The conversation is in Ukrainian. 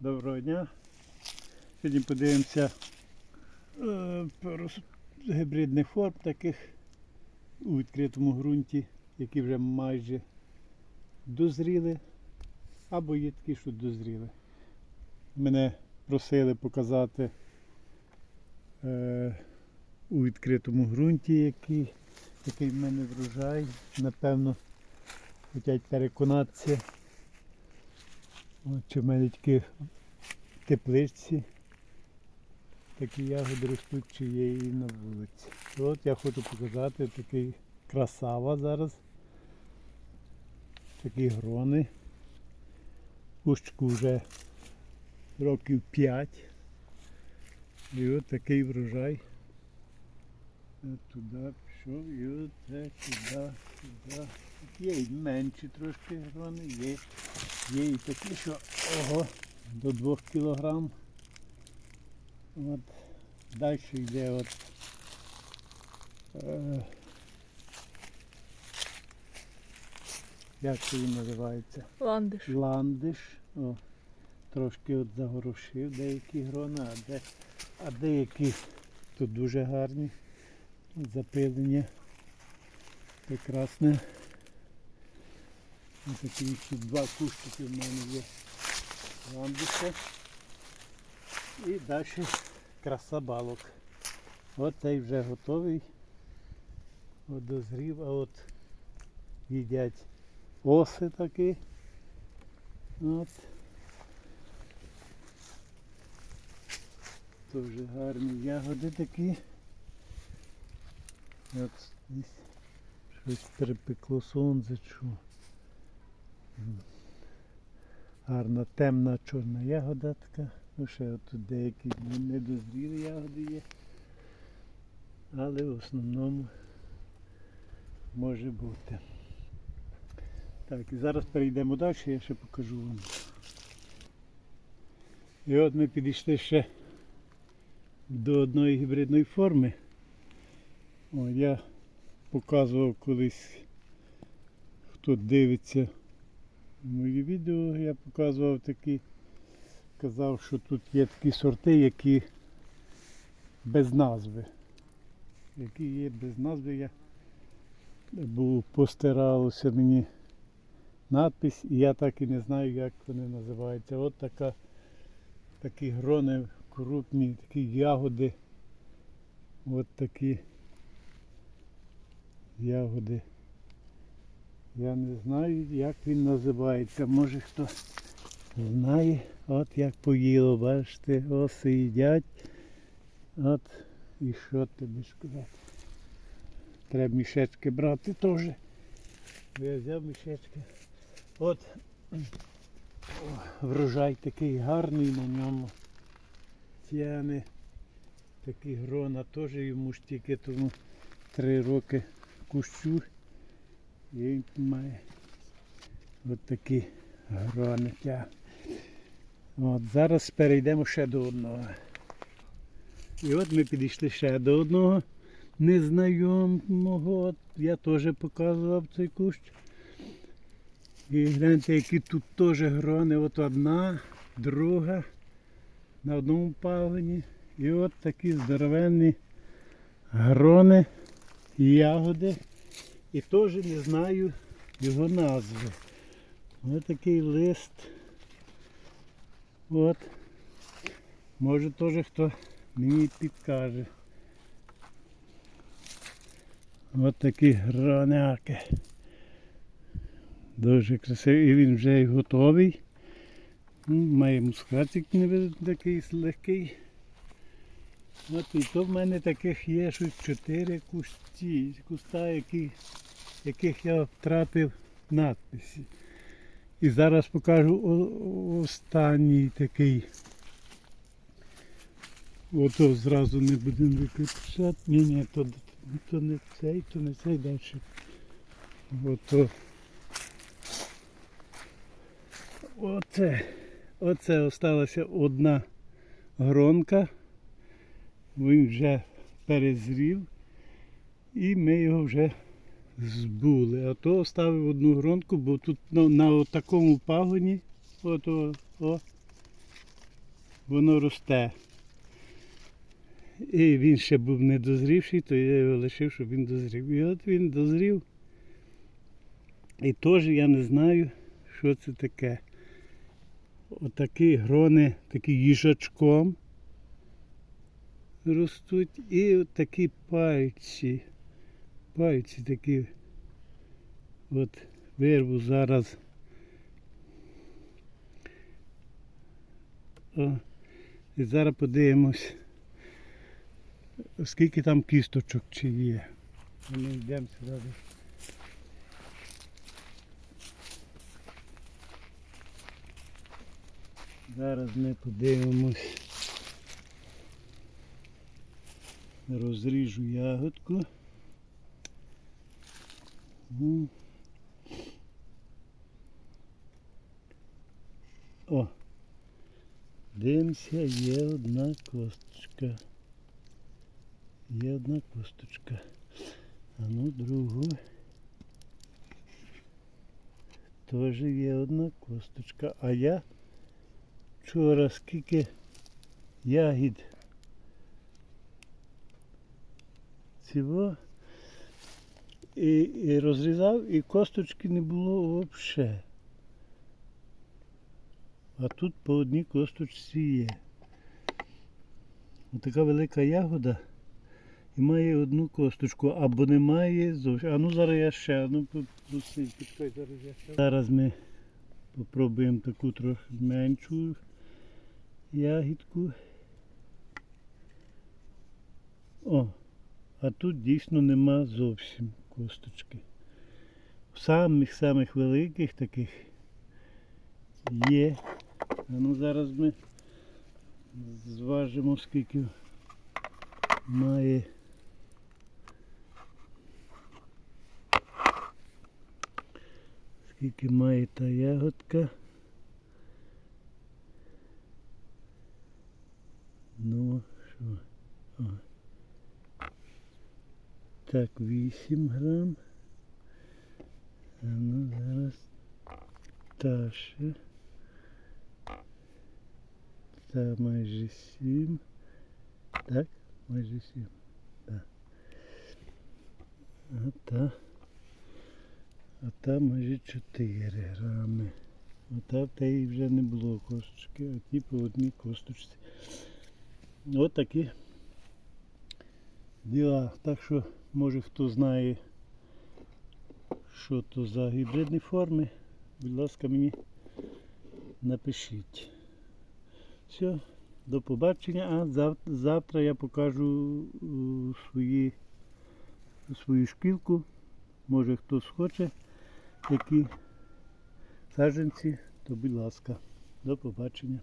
Доброго дня. Сьогодні подивимося е, гібридних форм таких у відкритому ґрунті, які вже майже дозріли, або є такі, що дозріли. Мене просили показати е, у відкритому ґрунті, який, який в мене врожай. Напевно, хочуть переконатися. От, чи в мене в тепличці такі ягоди ростуть, чи на вулиці. От я хочу показати такий красава зараз. Такі грони. Кущку вже років 5. І от такий врожай. Туди пішов і от туди, туди. Є менші трошки грони, є Є і такі, що ого, до 2 кілограм. От. Далі йде от. Е, як це він називається? Ландиш. Ландиш. О, трошки от загорошив деякі грона, а, де, а деякі тут дуже гарні. Запилення. Прекрасне. Ось такі ще два кущики в мене є ландиша. І далі краса балок. От вже готовий. От дозрів, а от їдять оси такі. От. Дуже гарні ягоди такі. От щось припекло сонце чу. Гарна темна чорна ягода така. Ну ще тут деякі недозрілі ягоди є. Але в основному може бути. Так, і зараз перейдемо далі, я ще покажу вам. І от ми підійшли ще до одної гібридної форми. О, я показував колись, хто дивиться мої відео, я показував такі, казав, що тут є такі сорти, які без назви. Які є без назви, я був постиралося мені надпись, і я так і не знаю, як вони називаються. От така, такі грони крупні, такі ягоди. От такі ягоди. Я не знаю, як він називається. Може хто знає. От як поїло, бачите, оси їдять. От і що тобі сказати. Треба мішечки брати теж. Я взяв мішечки. От о, врожай такий гарний на ньому. Тяне. Такі грона теж йому ж тільки тому три роки кущу. І він має от такі грони тягне. От зараз перейдемо ще до одного. І от ми підійшли ще до одного незнайомого. От я теж показував цей кущ. І гляньте, які тут теж грони. От одна, друга на одному пагоні. І от такі здоровенні грони, ягоди. І теж не знаю його назви. Ось такий лист. От. Може теж хто мені підкаже. Ось такі граняки. Дуже красивий. І він вже готовий. М, Має мускатик такий легкий. От і то в мене таких є щось чотири кусті, куста, які, яких я втратив надписи. І зараз покажу останній такий. Ото зразу не будемо виключати. Ні, ні, то, то не цей, то не цей далі. Ото. Оце. Оце осталася одна гронка. Він вже перезрів. І ми його вже збули. А то оставив одну гронку, бо тут на, на такому пагоні, от, о, о, воно росте. І він ще був не дозрівший, то я його лишив, щоб він дозрів. І от він дозрів. І теж я не знаю, що це таке. Отакі грони, такі їжачком ростуть. І такі пальці. Пальці такі. От вирву зараз. О, і зараз подивимось, скільки там кісточок чи є. Ми йдемо сюди. Зараз ми подивимось. Розріжу ягодку. О, дивимося, є одна косточка. Є одна косточка. А ну другу. Теж є одна косточка. А я вчора скільки ягід цього і, і розрізав, і косточки не було взагалі. А тут по одній косточці є. Отака велика ягода і має одну косточку, або немає зовсім. А ну зараз я ще, ну тут зараз ми попробуємо таку трохи меншу ягідку. О, а тут дійсно нема зовсім косточки. В самих-самих великих таких є. А ну зараз ми зважимо, скільки має. Скільки має та ягодка. Ну, що? О. Так, 8 грам. А ну зараз та. Та майже 7. Так, майже 7. Так. А та. А та майже 4 грами. Ота в теї вже не було косточки, а ті по одній косточці. От такі діла. Так що, може хто знає, що то за гібридні форми, будь ласка, мені напишіть. Все, до побачення. А завтра я покажу е, свої, свою шкілку. Може хтось хоче які саджанці, то будь ласка. До побачення.